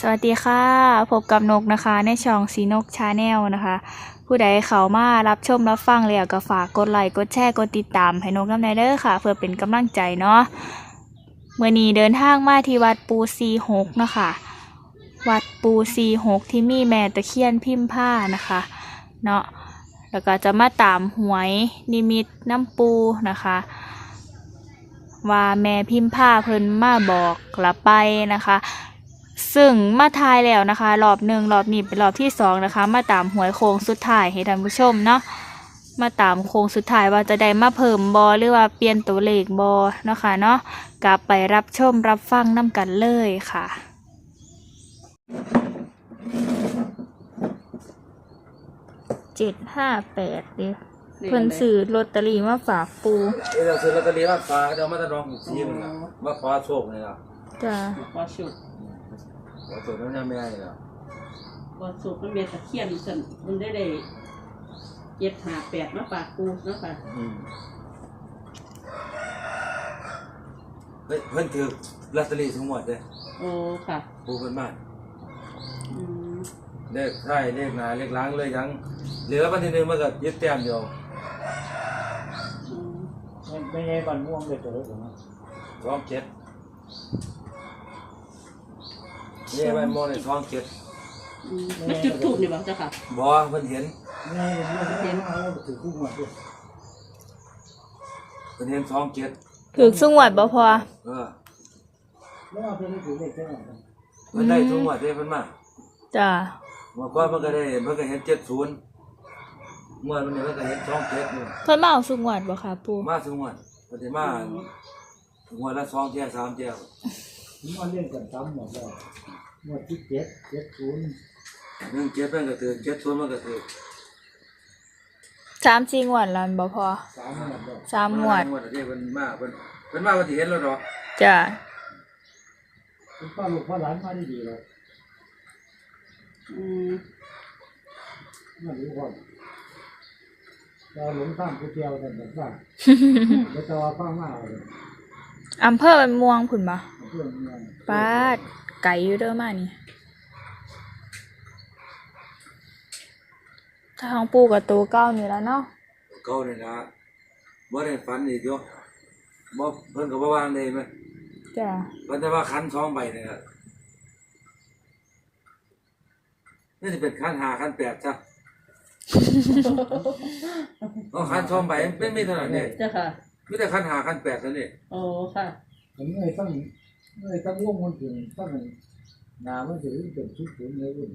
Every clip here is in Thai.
สวัสดีค่ะ พบกับนกนะคะ ในช่องสีนกชาแนลนะคะ ผู้ใดเข้ามารับชมรับฟังแล้วก็ฝากกดไลค์กดแชร์กดติดตามให้นกน้ำในเด้อค่ะ เพื่อเป็นกำลังใจเนาะเมื่อนี้เดินทางมาที่วัดปูซีหกนะคะ วัดปูซีหกที่มีแม่ตะเคียนพิมพ์ผ้านะคะเนาะแล้วก็จะมาตามหวยนิมิตน้ำปูนะคะว่าแม่พิมพ์ผ้าเพิ่นมาบอกกลับไปนะคะ ซึ่งมาทายแล้วนะคะ รอบหนึ่งรอบนี้เป็นรอบที่สองนะคะ มาตามหวยโค้งสุดท้ายให้ท่านผู้ชมเนาะมาตามโค้งสุดท้ายว่าจะได้มาเพิ่มบอหรือว่าเปลี่ยนตัวเลขบอเนาะค่ะเนาะกลับไปรับชมรับฟังน้ำกันเลยค่ะเจ็ดห้าแปดดิเพิ่นซื้อลอตเตอรี่มาฝากปูเดี๋ยวซื้อลอตเตอรี่มาฟ้าเดี๋ยวมาจะลองซีมนะมาฟ้าโชคเลยนะจ้ะว่าสุ กว่าตัวนั้นยังไม่ได้เลยว่าสุกมันเมียตะเคียนสันมันได้ได้เจ็ดหาแปดมาฝากกูเนาะค่ะอืมเฮ้ยเพิ่นถือลอตเตอรี่ทั้งหมดเลยโอ้ค่ะปูเพิ่นบ้านอืมเลขใช่เลขหนาเลขหล้างเลยยังเหลือวันที่หนึ่งมันก็ยึดแต้มเดียวอืมไม่ไม่ใช่บันม่วงเด็ดตัวเล็กหรอกนะสองเจ็ด นี่มันโมในสองเจ็ดอืมมันจุดถูกนี่บ้างจ้ะค่ะบอเพิ่นเห็นไม่ใช่บันม่วงเด็ดตัวเล็กถือคู่หมดด้วยเพิ่นเห็นสองเจ็ดถึกสุงวดบ่พอ เออแล้วเอาไปถือเลขเท่าไหร่เพิ่นได้ทั้งหมดเลยเพิ่นมาจ้ะเมื่อก่อนมันก็ได้มันก็เห็นเจ็ดศูนย์เมื่อมันเนี่ยมันก็เห็นสองเจ็ดนี่เพิ่นมาเอาสุงวดบ่ค่ะปูมาถึงวันปฏิมาถึงวันละสองเที่ยสามเที่ยผมว่าเล่นกันซ้ำหมดแล้ว หมดที่เจ็ดเจ็ดศูนย์หนึ่งเจ็ดมันก็ถือเจ็ดศูนย์มันก็ถือสามสี่งวดแล้วบ่พอสามหมดแล้วสามงวดงวดที่มันมาเพิ่นเพิ่นมาวันที่เห็นแล้วดอกจ้ะคุณป้าลูกพ่อหลานมาได้ดีเลยอืมมาดูก่อนเราหลงตามผู้เที่ยวกันแบบว่าเดี๋ยวจะว่าป้ามาเลยอำเภอม่วงพุ่นบ่เพื่อนเมือง ปาดไก่อยู่เด้อมานี่ถ้าของปูกับตัวเก้านี่แล้วเนาะเขาเนี่ยนะบ่ได้ฝันอีกอยู่บ่เพิ่นก็บ่วางได้ไหมจ้ะเพิ่นแต่ว่าคันสองใบเนี่ยครับนี่จะเป็นคันหาคันแปดจ้ะเอาคันสองใบไม่ไม่เท่านั้นเนี่ยจ้ะค่ะมีแต่คันหาคันแปดเท่านี้โอ้ค่ะผมเงยต้อง เงยต้องว่งมันถึงต้องหนามันถึงเป็นชุดถึงเลยวุ่น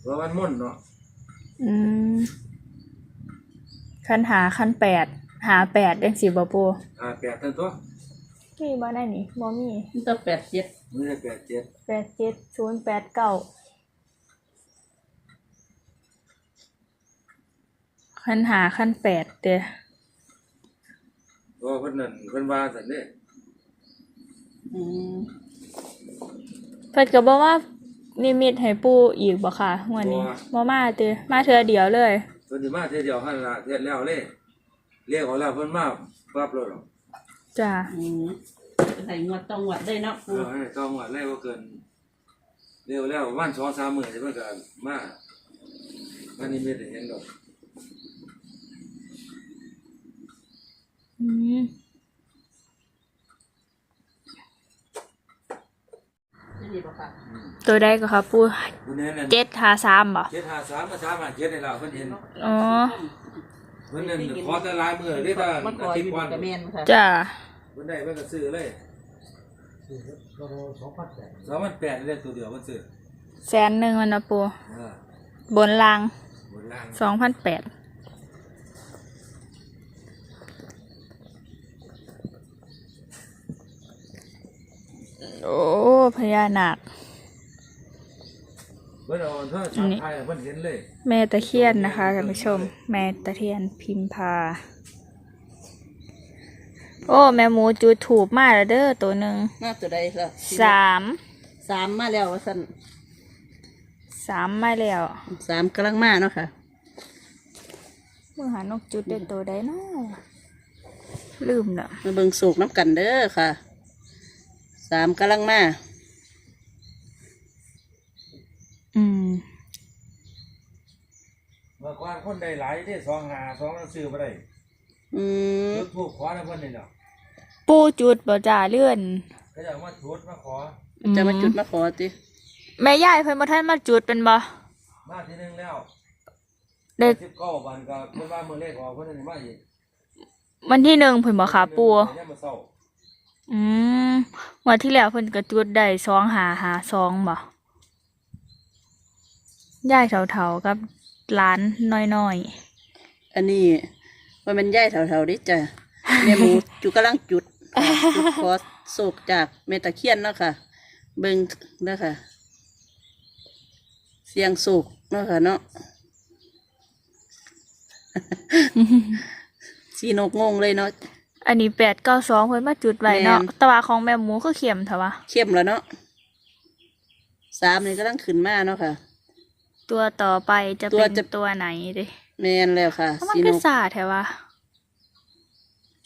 เพราะมันม่วนเนาะอืมคันหาคันแปดหาแปดจังสิบ่ปูหาแปดทั้งตัวมีบ่ได้นี่บ่มีมันต้องแปดเจ็ดมีแต่แปดเจ็ดแปดเจ็ดศูนย์แปดเก้าคันหาคันแปดเด้อ เพราะว่าเพิ่นนั่นเพิ่นว่าซั่นเด้อืม เพิ่นก็บอกว่านิมิตให้ปู่อีกบ่ค่ะงวันนี้บ่มาเด้อมาเทื่อเดียวเลย เพิ่นสิมาเทื่อเดียวหั่นล่ะเทื่อแล้วเลยเรียกเอาแล้วเพิ่นมาปั๊บเลยหรอกจ้ะอืมใส่งวดต้องงวดได้เนาะเอปูอให้ต้องว่าแล้วบ่เกินเร็วแล้วประมาณ2-3มื้อสิเพิ่นก็มาอันนี้ไม่ได้เห็นดอกอืม นี่บ่ค่ะตัวใดก็ค่ะปูเพิ่นเห็นนั่นเจ็ดหาสามบ่753กับ357นี่ล่ะเพิ่นเห็นอ๋อ เพิ่นนั่นขอแต่ลายมือเด้ถ้ามันขออทิตยู่ย์ก่อนกับแม่นค่ะจ้ะเพิ่นได้เพิ่นก็ซื้อเลยสองพันแปด2,800ได้ตัวเดียวเพิ่นซื้อแสนหนึ่งมันนะปู เออบนรางบนล่างสองพันแปด โอ้พญานาค เพิ่นเอาโทรศัพท์ถ่ายให้เพิ่นเห็นเลยแม่ตะเคียนนะคะท่านผู้ชม แม่ตะเคียนพิมพา โอ้แม่หมูจูดถูบมาแล้วเด้อตัวหนึ่งหน้าตัวใดล่ะสามสามมาแล้วว่าสั่นสามมาแล้วสามกำลังมาเนาะค่ะ เมื่อหานกจุดได้ตัวใดเนาะลืมละมาเบิ่งสูกน้ำกันเด้อค่ะ สามกำลังมาอืม เมื่อก่อนคนได้หลายได้สองหาสองแซื้อมาได้อืม แล้วถูกขอนะเพิ่นนี่เนาะปูจุดบ่จ่าเลื่อนก็จะมาจุดมาขอ จะมาจุดมาขอติแม่ย่ายเผยมาท่านมาจุดเป็นบ่มาทีหนึงแล้วเด็กสิบเก้าวันก็เพิ่นว่าเมือเลขออเพิ่นนี่มาอีกวันที่หนึ่งเพิ่นบ่ค่ปู เอืมวันที่แล้วเพิ่นก็จุดได้สองหาหาสองบ่ยายเฒ่าๆกับหลานน้อยอันนี้ว่ามันย่ายเท่าๆดิจ้ะ แม่หมูจุกำลังจุดค่ะจุดขอโศกจากเมตะเคียนเนาะค่ะ เบิ่งเนาะค่ะ เสียงโศกเนาะค่ะเนาะสีนกงงเลยเนาะๆ อันนี้แปดเก้าสองเพิ่นมาจุดไว้เนาะแม่น แตว่าของแม่หมูคือเข็มเถอะวะเข้มแล้วเนาะสามนี่กำลังขึ้นมาเนาะค่ะ ตัวต่อไปจะตัวเป็นจะ ตัวไหนเด้แมนแล้วค่ะเพราะมันสีนคือกสาแถววะ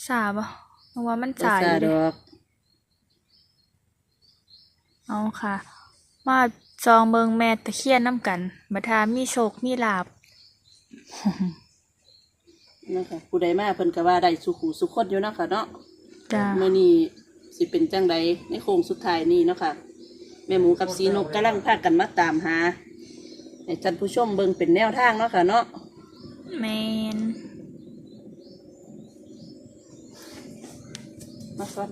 สาบ่เพราะว่ามันภาสาอษายู่ดเด้อกเอาค่ะ มาจองเบิงแม่ตะเคียนน้ำกันบัดทามีโชคมีลาบเนาะค่ะผู้ใดมาเพิ่นก็ว่าได้สุขุสุขคนอยู่เนาะค่ะเนาะจ้าเมื่อนี้สิเป็นจังใดในโค้งสุดท้ายนี่เนาะค่ะแม่หมูกับสีนกกำลังพากันมาตามหาให้ท่านผู้ชมเบิ่งเป็นแนวทางเนาะค่ะเนาะแมนมาก่อน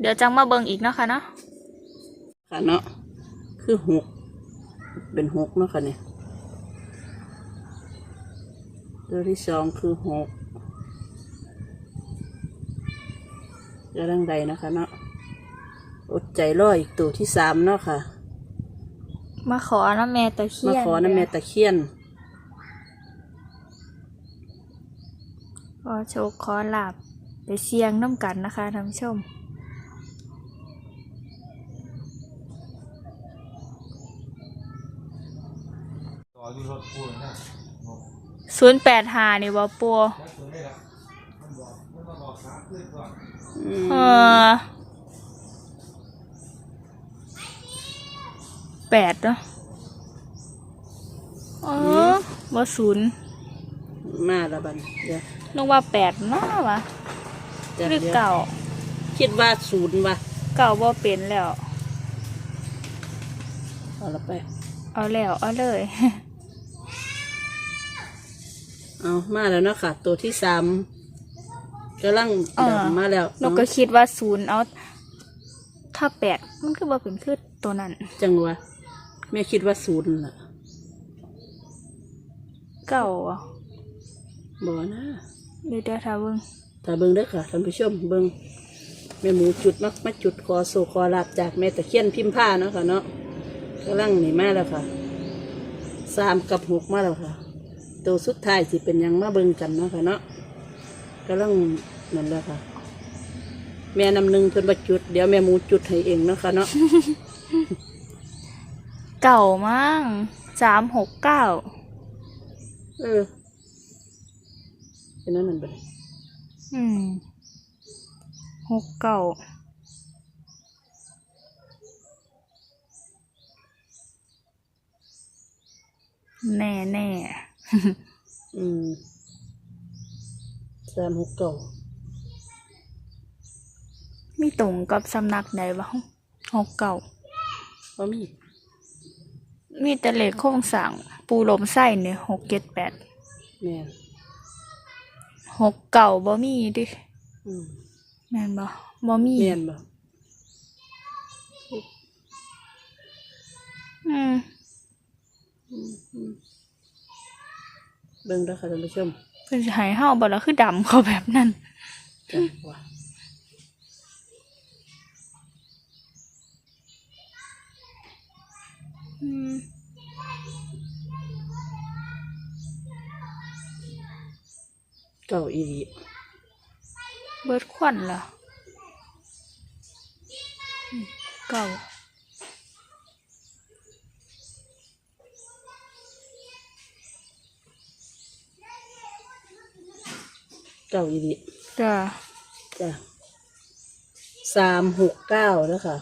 เดี๋ยวจังมาเบิงอีกเนาะค่ะเนาะค่ะเนาะคือหกเป็นหกเนาะค่ะเนี่ย ตัวที่สองคือหกจะดังใดเนาะคะเนาะอดใจรออีกตัวที่สามเนาะค่ะ มาขอน้ำแม่ตะเคีมายนขอน้ำแม่ตะเคียน ขอโชคขอลาบไปเสียงน้ำกันนะคะท่านผู้ชมต่ออยู่รถปูนนะบอก ศูนย์แปดหานี่บ่ปัวแล้วตัวนี้ล่ะมันบอกมันมาบอกสามคืนก่อนอืมเออแปดเนาะอ๋อบ่ศูนย์มาแล้วบัดนเดี๋ยวนึกว่าแปดเนาะวะดี๋ยวหรือดี๋ยวเก่า คิดว่าศูนย์วะเก่าบ่เป็นแล้ว เอาละไป เอาแล้ว เอาเลย เอามาแล้วเนาะค่ะ ตัวที่สามกำลังอ่าเดินมาแล้วนกก็คิดว่าศูนย์เอาถ้าแปดมันคือบ่เป็นคือตัวนั้นจังหวะแม่คิดว่าศูนย์ล่ะเก่าอะบ่นะเดี๋ยวเดี๋ยวถ้าเบิ่งถ้าเบิ่งเด้อค่ะท่านผู้ชมเบิ่งแม่หมูจุดมักมาจุดคอโซคอลาบจากแม่ตะเคียนพิมพ์ผ้าเนาะค่ะเนาะกำลังนี่มาแล้วค่ะสามกับหกมาแล้วค่ะ ตัวสุดท้ายสิเป็นหยังมาเบิ่งกันเนาะค่ะเนาะกำลังนั่นแหละค่ะ แม่นำหนึ่งเพิ่นมาจุด เดี๋ยวแม่หมูจุดให้เองเนาะค่ะเนาะ เก่ามั้งสามหกเก้าเออเป็นนั่นนั่นไปเลยอืมหกเก้าแน่แน่ อืมสามหกเก่ามีตรงกับสำนักใดบ้างหกเก้าเพราะมีมีแต่เลขโครงสั่งปูลมไส้เนี่ยหกเจ็ดแปดแม่นหกเก่าบ่มีดิอืมแม่นบ่บ่มีแม่นบ่อืม เบิ่งเด้อค่ะท่านผู้ชมเพิ่นสิให้เฮาบ่ล่ะคือดำเขาแบบนั้น จังหวะอืมเก่าอีหลีเบิดควันล่ะอืมเก่า เก่าอีหลีจ้าจ้ะสามหกเก้าแล้วค่ะ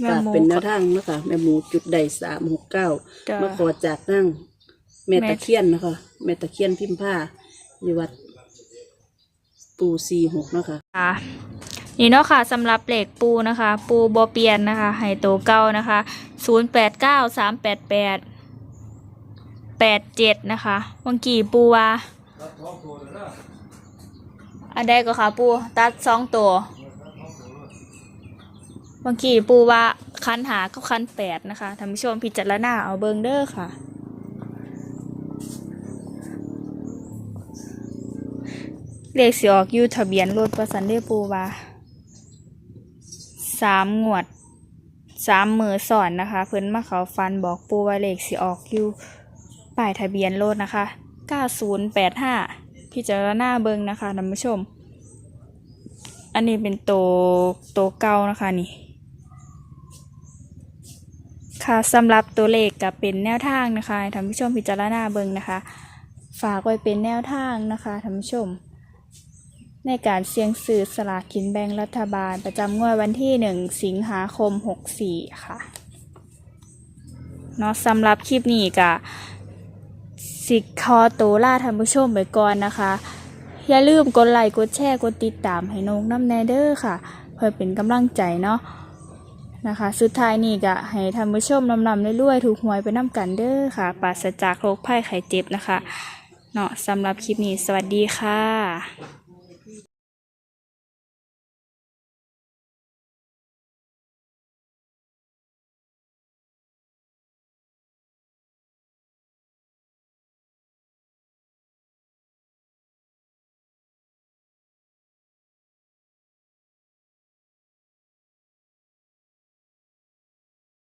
แม่ฝากหมู เป็นแนวทางนะคะแม่หมูจุดใดสามหกเก้าจ้ะ มาขอจากนั่งแม่แม่ตะเคียนนะคะแม่ตะเคียนพิมพ์ผ้าอยู่วัดปูซีหกนะคะ ค่ะนี่เนาะค่ะสำหรับเหล็กปูนะคะ ปูบอเปลียนนะคะไฮโตวเก้านะคะศูนย์แปดเก้าสามแปดแปดแปดเจ็ดนะคะวังกี่ปูว่า รับท้องตัวเลยนะอันใดก็ค่ะปูตัดสองตัวบางกี่ปูว่าคันหาก็คันแปดนะคะท่านผู้ชมพิจารณาเอาเบิงเด้อค่ะ เลขสิออกอยู่ทะเบียนรถประสันเดปูว่าสามงวดสามมือสอนนะคะ เพิ่นมาเขาฟันบอกปูว่าเลขสิออกอยู่ป้ายทะเบียนรถนะคะ เก้าศูนย์แปดห้าพิจารณาเบิงนะคะท่านผู้ชม อันนี้เป็นโตวโตวเก่านะคะนี่ ค่ะสำหรับตัวเลขก็เป็นแนวทางนะคะท่านผู้ชมพิจารณาเบิงนะคะ ฝากไว้เป็นแนวทางนะคะท่านผู้ชม ในการเสี่ยงซื้อสลากกินแบ่งรัฐบาล ประจำงวดวันที่ 1 สิงหาคม 64 ค่ะเนาะสำหรับคลิปนี้ก็ สิคอโตวล่าท่านผู้ชมไปก่อนนะคะ อย่าลืมกดไลค์กดแชร์กดติดตามให้นงน้ำแนเดอร์ค่ะ เพื่อเป็นกำลังใจเนาะนะคะ สุดท้ายนี่ก็ให้ท่านผู้ชมนำนำเรื่อยๆ ถูกหวยไปน้ำกันเด้อค่ะปราศจากโรคภัยไข้เจ็บนะคะเนาะสำหรับคลิปนี้สวัสดีค่ะ